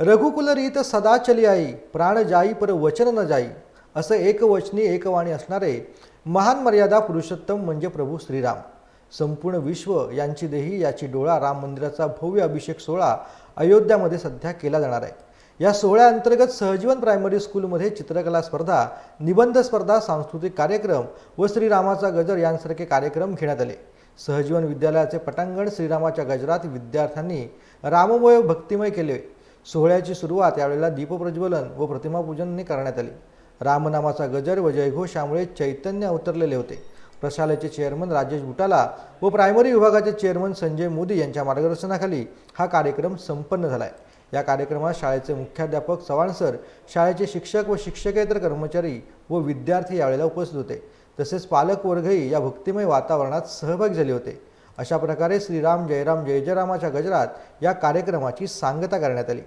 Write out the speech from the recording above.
रघुकुलरीत सदा चली आई प्राण जाई पर वचन न जाई. असं एकवचनी एकवाणी असणारे महान मर्यादा पुरुषोत्तम म्हणजे प्रभू श्रीराम. संपूर्ण विश्व यांची देही याची डोळा राम मंदिराचा भव्य अभिषेक सोहळा अयोध्यामध्ये सध्या केला जाणार आहे. या सोहळ्याअंतर्गत सहजीवन प्रायमरी स्कूलमध्ये चित्रकला स्पर्धा निबंध स्पर्धा सांस्कृतिक कार्यक्रम व श्रीरामाचा गजर यांसारखे कार्यक्रम घेण्यात आले. सहजीवन विद्यालयाचे पटांगण श्रीरामाच्या गजरात विद्यार्थ्यांनी राममय भक्तिमय केले. सोहळ्याची सुरुवात यावेळेला दीपप्रज्वलन व प्रतिमापूजनने करण्यात आली. रामनामाचा गजर व जयघोष यामुळे चैतन्य अवतरलेले होते. प्रशालेचे चेअरमन राजेश बुटाला व प्रायमरी विभागाचे चेअरमन संजय मोदी यांच्या मार्गदर्शनाखाली हा कार्यक्रम संपन्न झाला आहे या कार्यक्रमात शाळेचे मुख्याध्यापक चव्हाण सर शाळेचे शिक्षक व शिक्षकेतर कर्मचारी व विद्यार्थी यावेळेला उपस्थित होते. तसेच पालक वर्गही या भक्तिमय वातावरणात सहभागी झाले होते. अशा प्रकारे श्रीराम जयराम जय जयरामाच्या गजरात या कार्यक्रमाची सांगता करण्यात आली